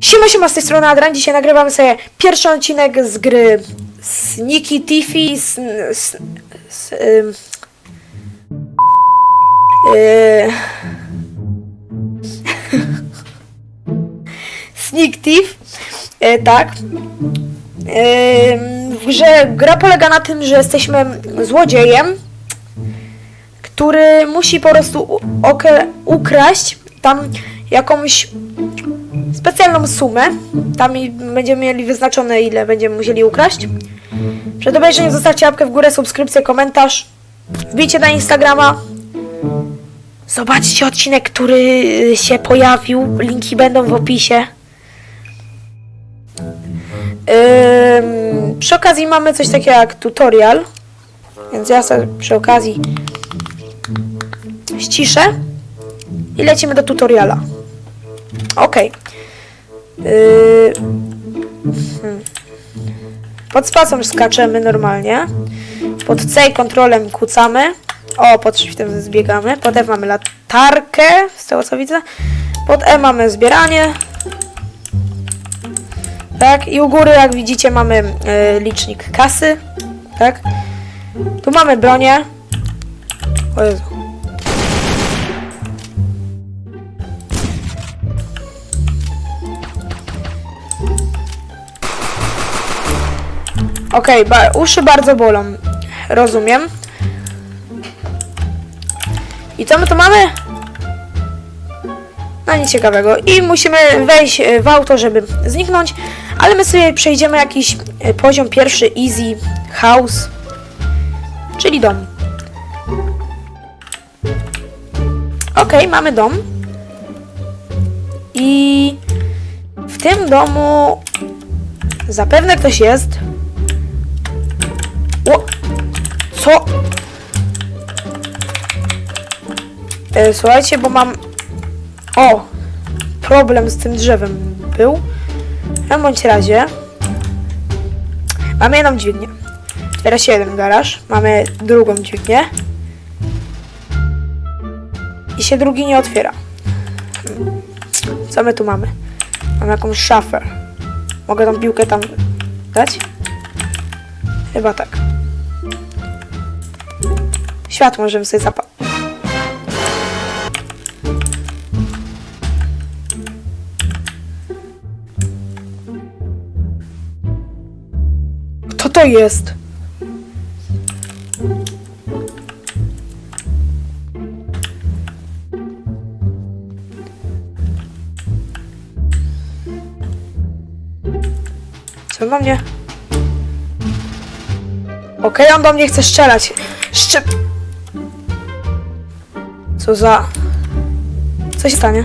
Siema, siema, z tej strony Adrian. Dzisiaj nagrywamy sobie pierwszy odcinek z gry Sneaky Tiffy. S, s, ym, yy, Sneak Thief. Yy, tak. Yy, gra polega na tym, że jesteśmy złodziejem, który musi po prostu ukraść tam jakąś specjalną sumę. Tam będziemy mieli wyznaczone, ile będziemy musieli ukraść. Przed obejrzeniem zostawcie łapkę w górę, subskrypcję, komentarz. Wbijcie na Instagrama. Zobaczcie odcinek, który y, się pojawił. Linki będą w opisie. Ym, przy okazji mamy coś takiego jak tutorial. Więc ja sobie przy okazji ściszę i lecimy do tutoriala. Okej. Yy. Pod spacją skaczemy normalnie. Pod C kontrolem kucamy. O, pod shiftem zbiegamy. Pod F mamy latarkę, z tego co widzę. Pod E mamy zbieranie. Tak, i u góry, jak widzicie, mamy y, licznik kasy. Tak. Tu mamy bronię. O Jezu. Okej, ba- uszy bardzo bolą. Rozumiem. I co my tu mamy? No nic ciekawego. I musimy wejść e, w auto, żeby zniknąć. Ale my sobie przejdziemy jakiś e, poziom pierwszy, easy, house. Czyli dom. Okej, mamy dom. I w tym domu zapewne ktoś jest. O! Co? E, słuchajcie, bo mam... O! Problem z tym drzewem był. Każdym bądź razie... Mamy jedną dźwignię. Się jeden garaż. Mamy drugą dźwignię. I się drugi nie otwiera. Co my tu mamy? Mamy jakąś szafę. Mogę tą piłkę tam dać? Chyba tak. Światło możemy sobie zapalić. Kto to jest? Co do mnie? Okej, on do mnie chce strzelać. Szczep... Co za... Co się stanie?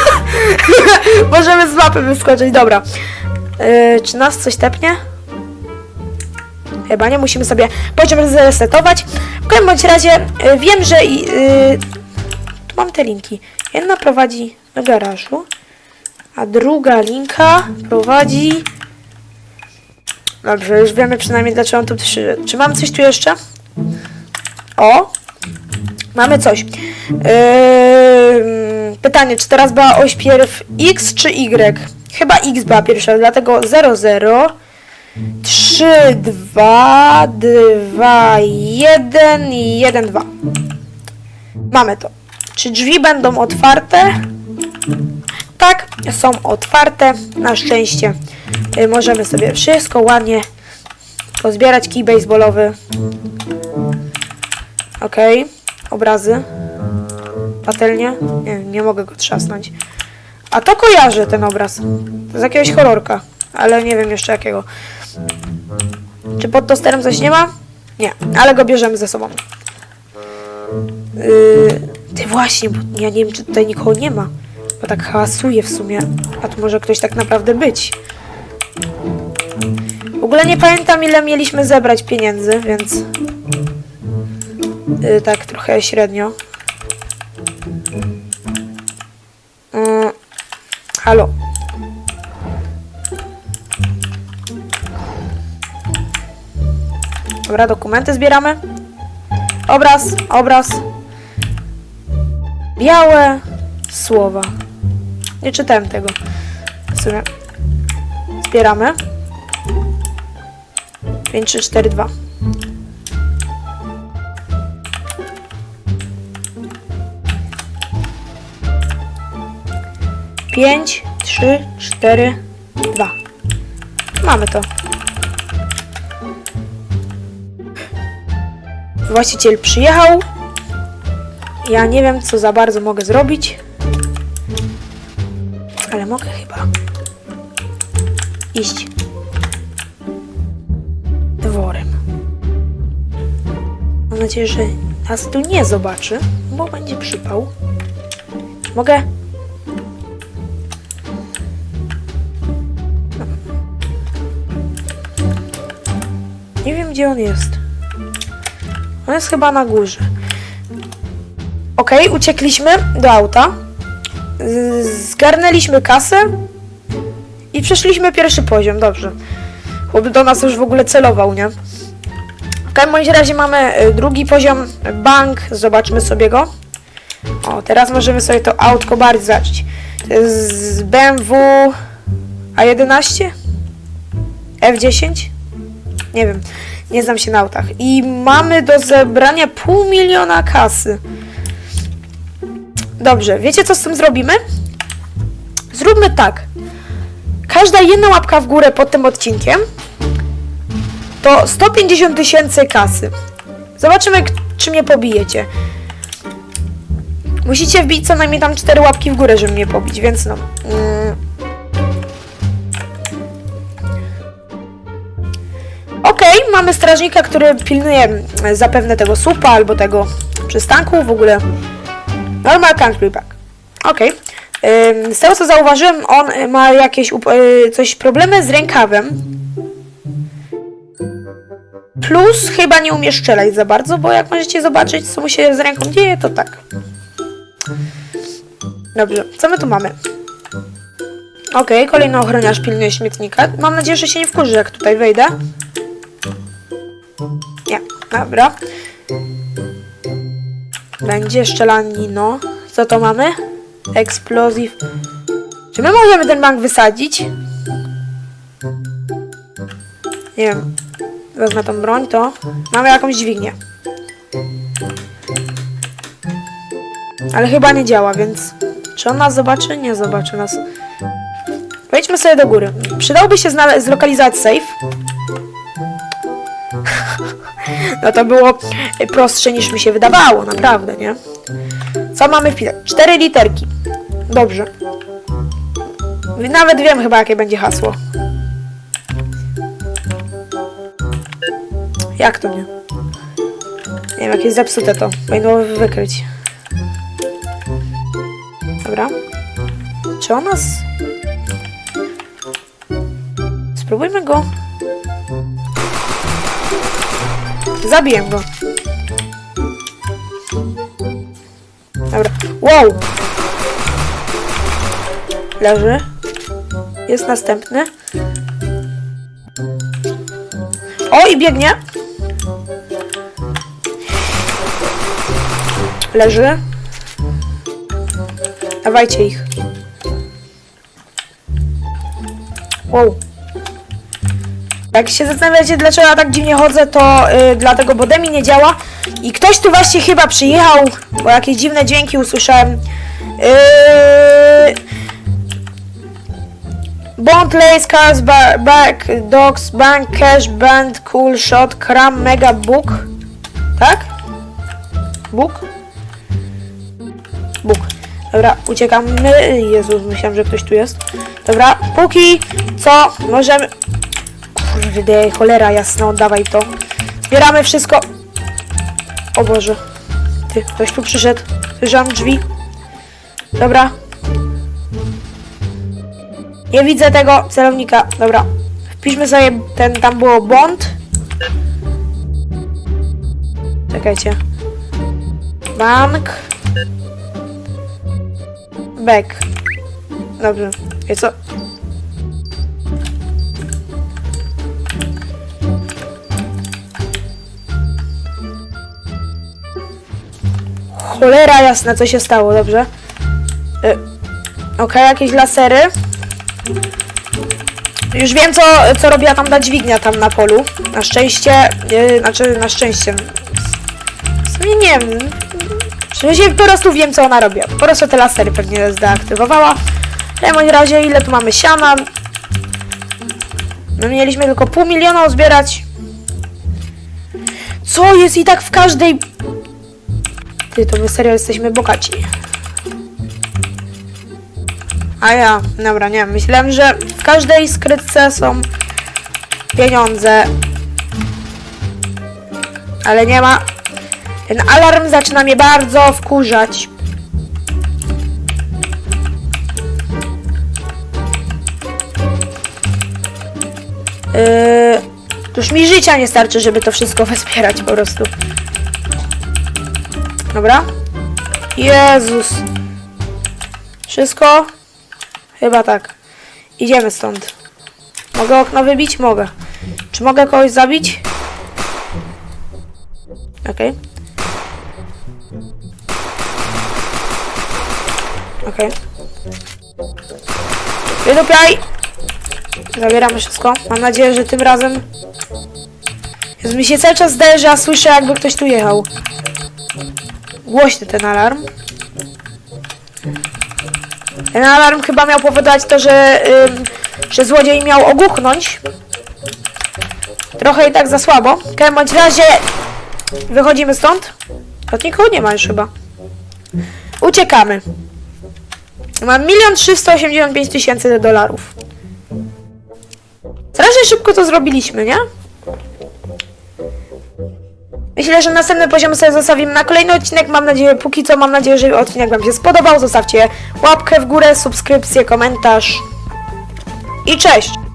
Możemy z mapy wyskoczyć, dobra. Yy, czy nas coś tepnie? Chyba nie, musimy sobie poziom zresetować. W każdym bądź razie yy, wiem, że... Yy, tu mam te linki. Jedna prowadzi do garażu, a druga linka prowadzi... Dobrze, już wiemy przynajmniej dlaczego on tu przyszedł. Czy mam coś tu jeszcze? O! Mamy coś. Yy, pytanie, czy teraz była oś pierw X czy Y? Chyba X była pierwsza, dlatego 00 3, 2, 2, 1 i 1, 2. Mamy to. Czy drzwi będą otwarte? Tak, są otwarte. Na szczęście y, możemy sobie wszystko ładnie pozbierać. Kij baseballowy. Okej. Obrazy. Patelnia. Nie, nie mogę go trzasnąć. A to kojarzę ten obraz. To z jakiegoś horrorka. Ale nie wiem jeszcze jakiego. Czy pod tosterem coś nie ma? Nie, ale go bierzemy ze sobą. Yy, ty właśnie, bo ja nie wiem, czy tutaj nikogo nie ma. Bo tak hałasuje w sumie. A tu może ktoś tak naprawdę być. W ogóle nie pamiętam, ile mieliśmy zebrać pieniędzy, więc... Yy, tak, trochę średnio. Yy, halo. Dobra, dokumenty zbieramy. Obraz, obraz. Białe słowa. Nie czytałem tego. W sumie. Zbieramy. 5, 3, 4, 2. Pięć, trzy, cztery, dwa. Mamy to. Właściciel przyjechał. Ja nie wiem, co za bardzo mogę zrobić. Ale mogę chyba iść dworem. Mam nadzieję, że nas tu nie zobaczy, bo będzie przypał. Mogę? Gdzie on jest. On jest chyba na górze. Okej, uciekliśmy do auta. Zgarnęliśmy kasę i przeszliśmy pierwszy poziom, dobrze. Chłop do nas już w ogóle celował, nie? W każdym razie mamy y, drugi poziom, bank, zobaczmy sobie go. O, teraz możemy sobie to autko bardziej zobaczyć. To jest z BMW A11? F10? Nie wiem, nie znam się na autach. I mamy do zebrania pół miliona kasy. Dobrze, wiecie co z tym zrobimy? Zróbmy tak. Każda jedna łapka w górę pod tym odcinkiem to 150 tysięcy kasy. Zobaczymy, czy mnie pobijecie. Musicie wbić co najmniej tam 4 łapki w górę, żeby mnie pobić, więc no. Mm. Mamy strażnika, który pilnuje mm, zapewne tego słupa albo tego przystanku, w ogóle normal country back. Okej. Ym, Z tego co zauważyłem, on ma jakieś y, coś problemy z rękawem. Plus chyba nie umie strzelać za bardzo, bo jak możecie zobaczyć, co mu się z ręką dzieje, to tak. Dobrze, co my tu mamy? Okej, kolejny ochroniarz pilnuje śmietnika. Mam nadzieję, że się nie wkurzy, jak tutaj wejdę. Nie, dobra. Będzie szczelanino. Co to mamy? Explosive. Czy my możemy ten bank wysadzić? Nie wiem. Wezmę tą broń, to mamy jakąś dźwignię. Ale chyba nie działa, więc czy on nas zobaczy? Nie zobaczy nas. Wejdźmy sobie do góry. Przydałby się zlokalizować safe. No to było prostsze niż mi się wydawało, naprawdę, nie? Co mamy wpisać? Cztery literki. Dobrze. Nawet wiem chyba, jakie będzie hasło. Jak to nie? Nie wiem, jakieś zepsute to. Powinno wykryć. Dobra. Czy on nas... Spróbujmy go... Zabiję go. Dobra. Wow! Leży. Jest następny. O, i biegnie. Leży. Dawajcie ich. Wow. Jak się zastanawiacie, dlaczego ja tak dziwnie chodzę, to y, dlatego, bo Demi nie działa. I ktoś tu właśnie chyba przyjechał, bo jakieś dziwne dźwięki usłyszałem. Yy... Bond, Lace, Cars, ba Back, Dogs, Bank, Cash, Band, Cool, Shot, Kram, Mega, Book. Tak? Book? Book. Dobra, uciekamy. Jezus, myślałem, że ktoś tu jest. Dobra, póki co możemy... Kurde, cholera jasna, oddawaj to. Zbieramy wszystko. O Boże. Ty, ktoś tu przyszedł. Słyszałam drzwi. Dobra. Nie widzę tego celownika. Dobra. Wpiszmy sobie ten, tam było bond. Czekajcie. Bank. Back. Dobrze. I co? Cholera jasna, co się stało, dobrze? Y Okej, jakieś lasery. Już wiem, co, co robiła tam ta dźwignia tam na polu. Na szczęście, yy, znaczy na szczęście. Sumie nie wiem. Sensie po prostu wiem, co ona robiła. Po prostu te lasery pewnie zdeaktywowała. W każdym razie, ile tu mamy siana? My mieliśmy tylko pół miliona uzbierać. Co jest i tak w każdej... Ty, to my serio jesteśmy bogaci. A ja, dobra, nie, myślałem, że w każdej skrytce są pieniądze. Ale nie ma. Ten alarm zaczyna mnie bardzo wkurzać. Yy, już mi życia nie starczy, żeby to wszystko wespierać po prostu. Dobra. Jezus. Wszystko? Chyba tak. Idziemy stąd. Mogę okno wybić? Mogę. Czy mogę kogoś zabić? Okej. Okej. Wydupiaj! Zabieramy wszystko. Mam nadzieję, że tym razem... Jezu, mi się cały czas zdaje, że ja słyszę, jakby ktoś tu jechał. Głośny ten alarm. Ten alarm chyba miał powodować to, że, że złodziej miał ogłuchnąć. Trochę i tak za słabo. W każdym razie wychodzimy stąd. Choć nikogo nie ma już chyba. Uciekamy. Mam milion trzysta osiemdziesiąt pięć tysięcy dolarów. Strasznie szybko to zrobiliśmy, nie? Myślę, że następny poziom sobie zostawimy na kolejny odcinek. Mam nadzieję, póki co mam nadzieję, że odcinek Wam się spodobał. Zostawcie łapkę w górę, subskrypcję, komentarz. I cześć!